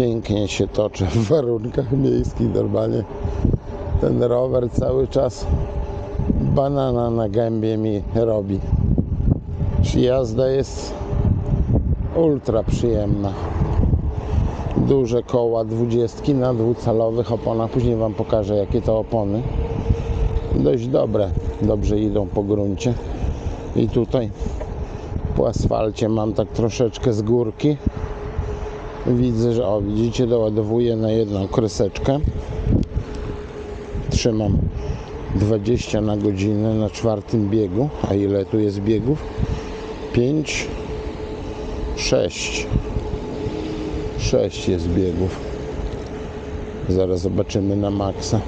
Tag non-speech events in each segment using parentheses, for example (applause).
Pięknie się toczę w warunkach miejskich normalnie. Ten rower cały czas banana na gębie mi robi. Jazda jest ultra przyjemna. Duże koła dwudziestki na dwucalowych oponach. Później Wam pokażę jakie to opony. Dość dobre. Dobrze idą po gruncie. I tutaj po asfalcie mam tak troszeczkę z górki. Widzę, że o widzicie doładowuję na jedną kreseczkę. Trzymam 20 na godzinę na czwartym biegu. A ile tu jest biegów? 5, 6. 6 jest biegów. Zaraz zobaczymy na maksa.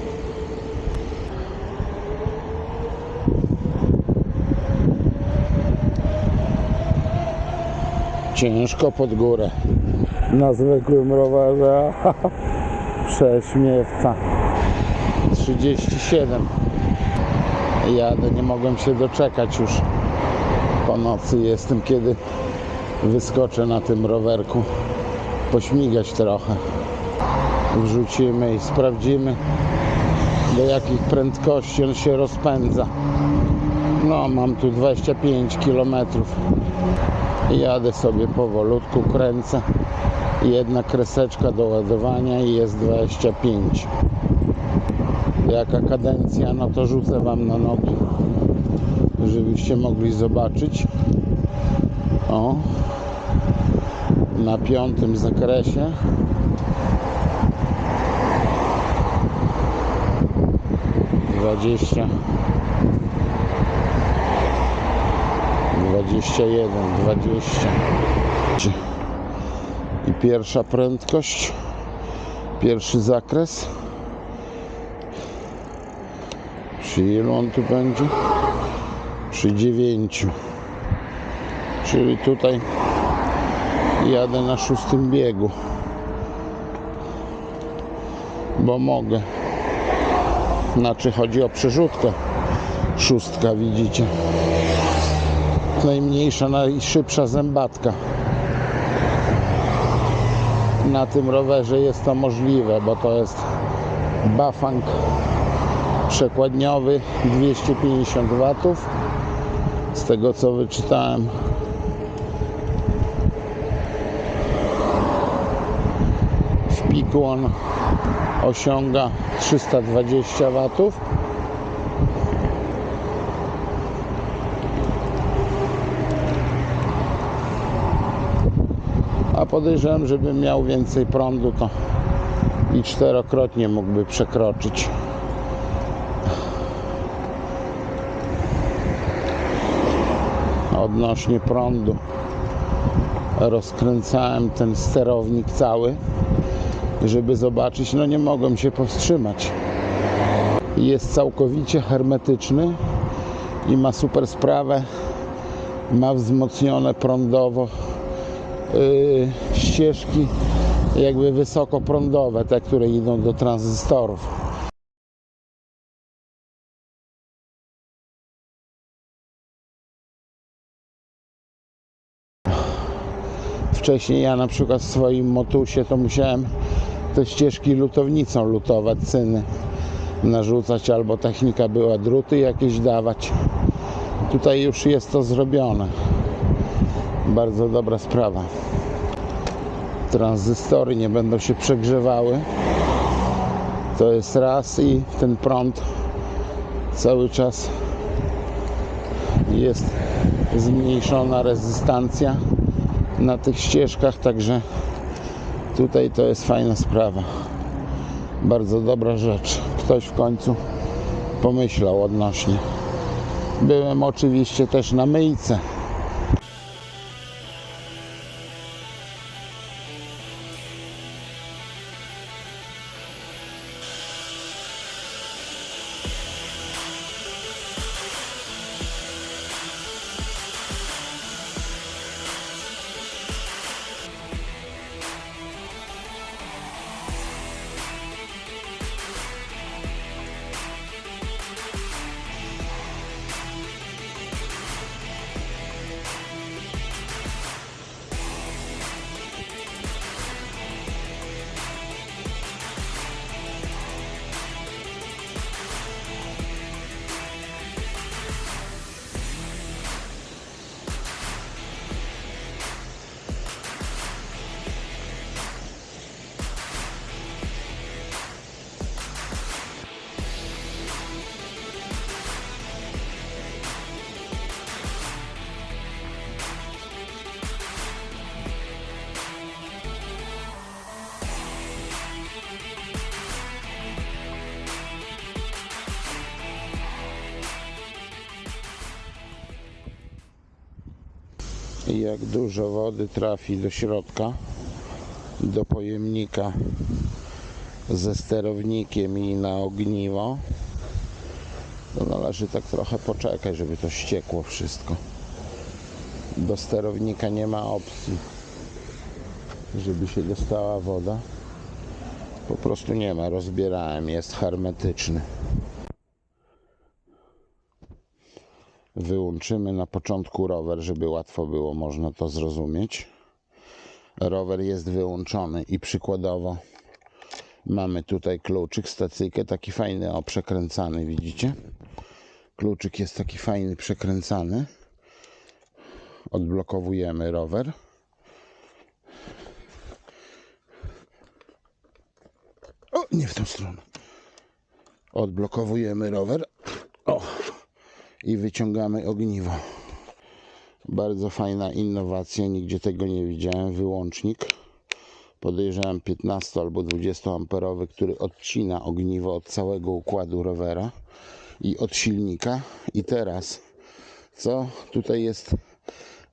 Ciężko pod górę. Na zwykłym rowerze. (laughs) Prześmiewca. 37. Jadę, nie mogłem się doczekać już. Po nocy jestem, kiedy wyskoczę na tym rowerku. Pośmigać trochę. Wrzucimy i sprawdzimy do jakich prędkości on się rozpędza. No, mam tu 25 km. Jadę sobie powolutku, kręcę. Jedna kreseczka do ładowania i jest 25. Jaka kadencja, no to rzucę Wam na nogi, żebyście mogli zobaczyć. O, na piątym zakresie. Dwadzieścia. Dwadzieścia jeden, dwadzieścia. Pierwsza prędkość. Pierwszy zakres. Przy ilu on tu będzie? Przy dziewięciu. Czyli tutaj jadę na szóstym biegu. Bo mogę. Znaczy chodzi o przerzutkę. Szóstka widzicie. Najmniejsza, najszybsza zębatka. Na tym rowerze jest to możliwe, bo to jest Bafang przekładniowy 250 watów. Z tego co wyczytałem w piku on osiąga 320 watów podejrzewam, żeby miał więcej prądu to i czterokrotnie mógłby przekroczyć. Odnośnie prądu. Rozkręcałem ten sterownik cały żeby zobaczyć no nie mogłem się powstrzymać. Jest całkowicie hermetyczny i ma super sprawę. Ma wzmocnione prądowo ścieżki jakby wysokoprądowe te które idą do tranzystorów Wcześniej ja na przykład w swoim motusie to musiałem te ścieżki lutownicą lutować, cyny narzucać, albo technika była druty jakieś dawać. Tutaj już jest to zrobione. Bardzo dobra sprawa. Tranzystory nie będą się przegrzewały. To jest raz i ten prąd cały czas jest zmniejszona rezystancja na tych ścieżkach, także tutaj to jest fajna sprawa. Bardzo dobra rzecz. Ktoś w końcu pomyślał odnośnie. Byłem oczywiście też na myjce. I jak dużo wody trafi do środka, do pojemnika ze sterownikiem i na ogniwo, to należy tak trochę poczekać, żeby to ściekło wszystko. Do sterownika nie ma opcji, żeby się dostała woda. Po prostu nie ma, rozbierałem, jest hermetyczny. Wyłączymy na początku rower, żeby łatwo było można to zrozumieć. Rower jest wyłączony i przykładowo mamy tutaj kluczyk, stacyjkę, taki fajny, o przekręcany, widzicie? Kluczyk jest taki fajny, przekręcany. Odblokowujemy rower. O, nie w tą stronę. Odblokowujemy rower. O, i wyciągamy ogniwo. Bardzo fajna innowacja, nigdzie tego nie widziałem. Wyłącznik. Podejrzewam 15 albo 20 amperowy, który odcina ogniwo od całego układu rowera i od silnika. I teraz, co tutaj jest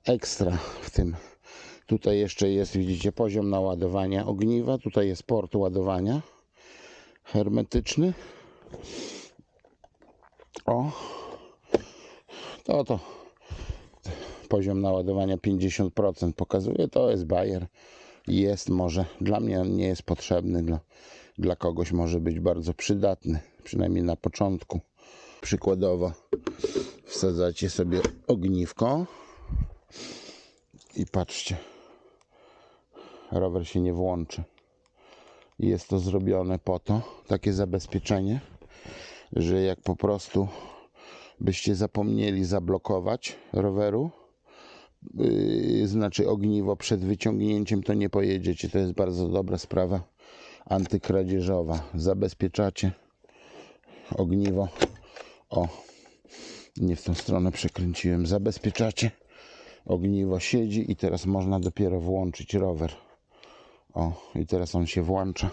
ekstra w tym? Tutaj jeszcze jest, widzicie, poziom naładowania ogniwa. Tutaj jest port ładowania hermetyczny. O, to to poziom naładowania 50% pokazuje. To jest Bayer. Jest może, dla mnie on nie jest potrzebny, dla, dla kogoś może być bardzo przydatny, przynajmniej na początku. Przykładowo wsadzacie sobie ogniwko i patrzcie, rower się nie włączy. Jest to zrobione po to, takie zabezpieczenie, że jak po prostu byście zapomnieli zablokować roweru, yy, znaczy ogniwo przed wyciągnięciem, to nie pojedziecie. To jest bardzo dobra sprawa antykradzieżowa. Zabezpieczacie ogniwo. O, nie w tą stronę przekręciłem. Zabezpieczacie. Ogniwo siedzi i teraz można dopiero włączyć rower. O, i teraz on się włącza.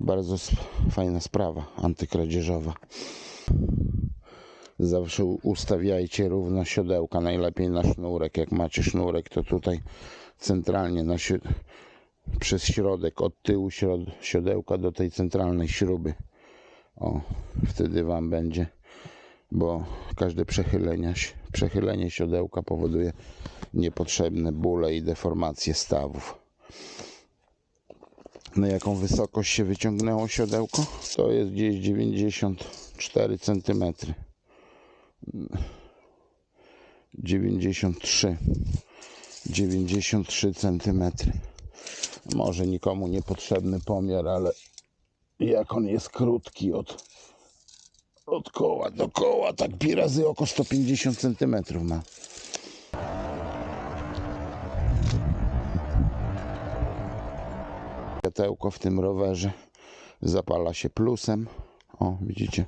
Bardzo sp- fajna sprawa antykradzieżowa. Zawsze ustawiajcie równo siodełka, najlepiej na sznurek. Jak macie sznurek, to tutaj centralnie na si- przez środek, od tyłu środ- siodełka do tej centralnej śruby. O, wtedy Wam będzie, bo każde przechylenie, przechylenie siodełka powoduje niepotrzebne bóle i deformacje stawów. Na jaką wysokość się wyciągnęło siodełko? To jest gdzieś 94 cm. 93 93 cm. Może nikomu niepotrzebny pomiar, ale jak on jest krótki od, od koła do koła, tak pi razy oko 150 cm ma. Światełko w tym rowerze zapala się plusem. O, widzicie?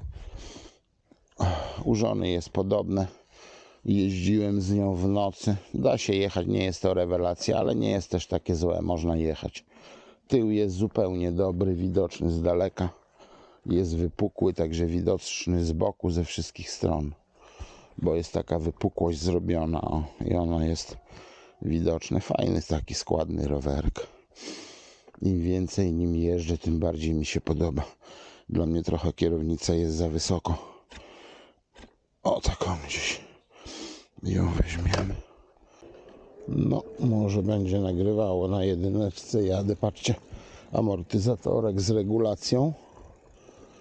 U żony jest podobne. Jeździłem z nią w nocy. Da się jechać, nie jest to rewelacja, ale nie jest też takie złe, można jechać. Tył jest zupełnie dobry, widoczny z daleka. Jest wypukły, także widoczny z boku, ze wszystkich stron. Bo jest taka wypukłość zrobiona, o, i ona jest widoczna. Fajny taki składny rowerek. Im więcej nim jeżdżę, tym bardziej mi się podoba. Dla mnie trochę kierownica jest za wysoko. O, taką gdzieś ją weźmiemy. No, może będzie nagrywało na jedyneczce. Jadę, patrzcie, amortyzatorek z regulacją.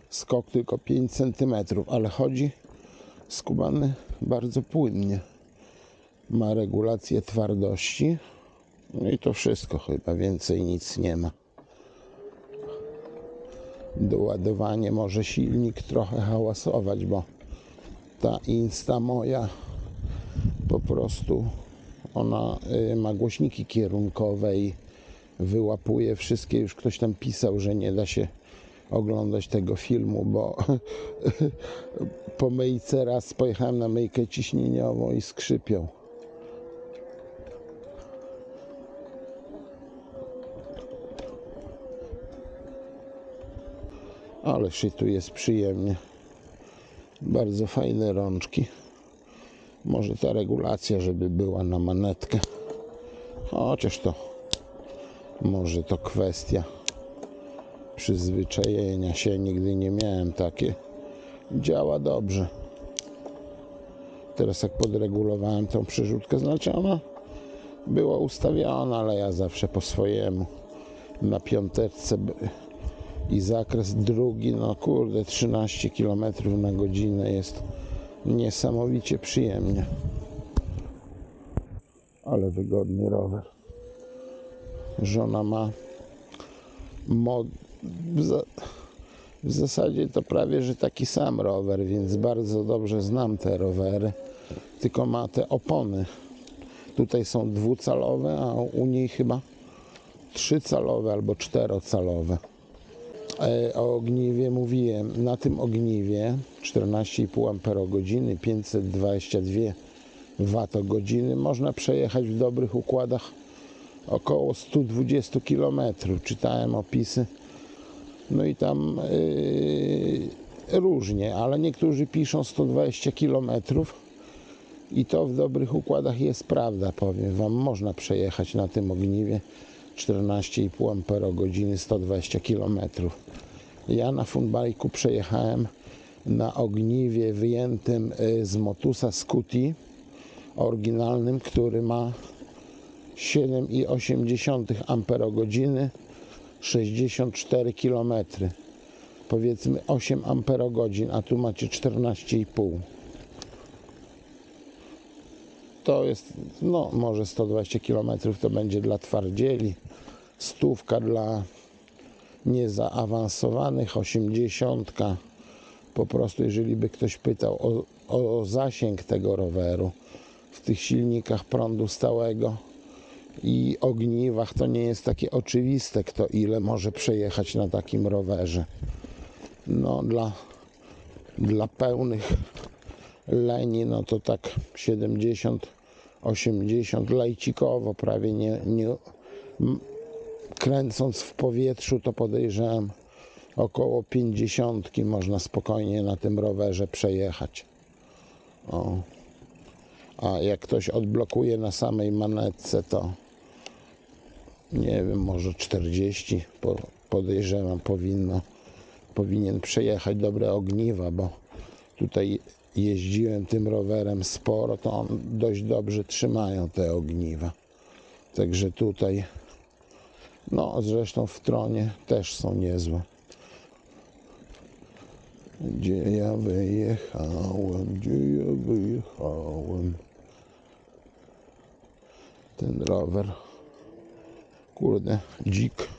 Skok tylko 5 cm, ale chodzi skubany bardzo płynnie. Ma regulację twardości. No i to wszystko chyba, więcej nic nie ma. Doładowanie może silnik trochę hałasować, bo ta Insta moja po prostu ona y, ma głośniki kierunkowe i wyłapuje wszystkie. Już ktoś tam pisał, że nie da się oglądać tego filmu, bo (laughs) po myjce raz pojechałem na myjkę ciśnieniową i skrzypią. Ale tu jest przyjemnie. Bardzo fajne rączki. Może ta regulacja, żeby była na manetkę. Chociaż to może to kwestia przyzwyczajenia się. Nigdy nie miałem takie. Działa dobrze. Teraz jak podregulowałem tą przerzutkę, znaczy ona była ustawiona, ale ja zawsze po swojemu. Na piąteczce i zakres drugi, no kurde, 13 km na godzinę jest niesamowicie przyjemnie. Ale wygodny rower. Żona ma mod... w, za... w zasadzie to prawie, że taki sam rower, więc bardzo dobrze znam te rowery. Tylko ma te opony. Tutaj są dwucalowe, a u niej chyba trzycalowe albo czterocalowe. E, O ogniwie mówiłem. Na tym ogniwie 14,5 Ah, 522 Wh można przejechać w dobrych układach około 120 km. Czytałem opisy. No i tam yy, różnie, ale niektórzy piszą 120 km. I to w dobrych układach jest prawda, powiem Wam. Można przejechać na tym ogniwie 14,5 Ah 120 km. Ja na funbajku przejechałem na ogniwie wyjętym y, z Motusa Scuti oryginalnym, który ma 7,8 Ah 64 km. Powiedzmy 8 Ah, a tu macie 14,5 to jest, no może 120 km to będzie dla twardzieli, stówka dla niezaawansowanych, 80. Po prostu, jeżeli by ktoś pytał o, o zasięg tego roweru w tych silnikach prądu stałego i ogniwach, to nie jest takie oczywiste, kto ile może przejechać na takim rowerze. No, dla, dla pełnych leni, no to tak 70, 80 lajcikowo prawie nie, nie kręcąc w powietrzu to podejrzewam około 50 można spokojnie na tym rowerze przejechać. O. A jak ktoś odblokuje na samej manetce to nie wiem, może 40 po, podejrzewam powinno powinien przejechać dobre ogniwa, bo tutaj jeździłem tym rowerem sporo, to on dość dobrze trzymają te ogniwa. Także tutaj, no zresztą w tronie też są niezłe. Gdzie ja wyjechałem, gdzie ja wyjechałem. Ten rower, kurde, dzik.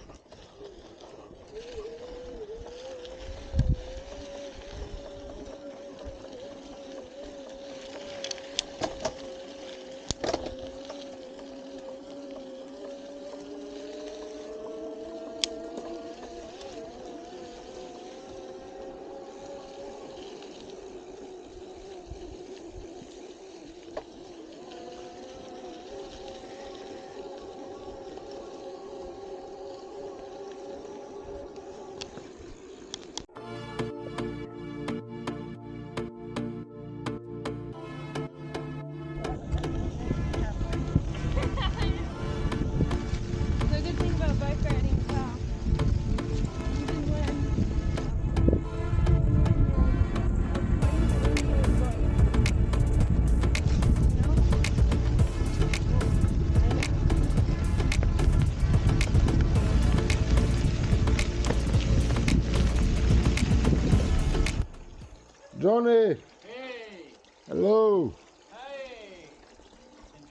Johnny, Hey! hello. Hey!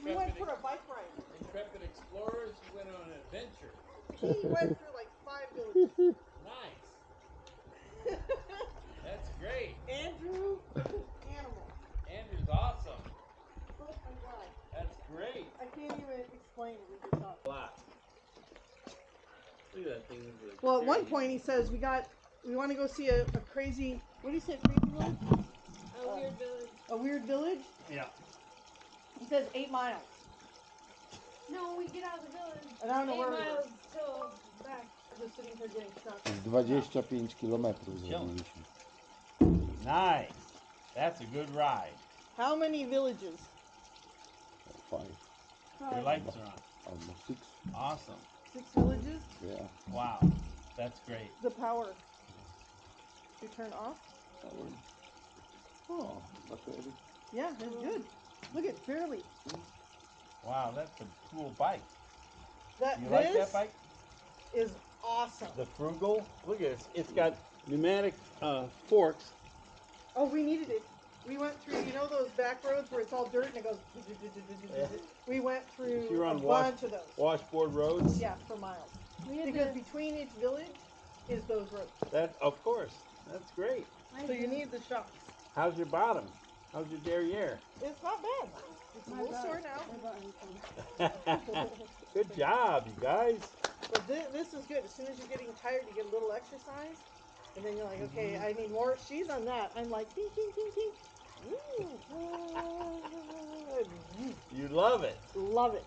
We went for a bike ride. intrepid explorers who went on an adventure. He went through like five villages. Nice. That's great. Andrew, animal. Andrew's awesome. Oh my god. That's great. I can't even explain it. We just talked. Wow. Look at that thing. Well, at one point he says we got, we want to go see a, a crazy. What do you say? Crazy village? A weird village. A weird village? Yeah. He says eight miles. No, we get out of the village. And I don't know Eight where we were. miles till back. Just sitting here getting stuck. 25 km zrobiliśmy. Nice. That's a good ride. How many villages? Fajnie. Your lights are on. almost six. Awesome. Six villages. Yeah. Wow. That's great. The power. You turn off. Oh, battery. Yeah, that's good. Look at fairly. Wow, that's a cool bike. That You like that bike? is awesome. The frugal. Look at this. It's got pneumatic uh, forks. Oh, we needed it. We went through, you know, those back roads where it's all dirt and it goes. Yeah. We went through You're a on wash- bunch of those. Washboard roads. Yeah, for miles. Because to, between each village is those roads. That of course. That's great. I So you need the shocks. How's your bottom? How's your derriere? It's not bad. It's a my little butt- sore my butt is cold. Good job, you guys. But this, this is good. As soon as you're getting tired, you get a little exercise. And then you're like, okay, I need more. She's on that. I'm like, ding, ding, ding, ding. Mm, you love it. Mm. Love it.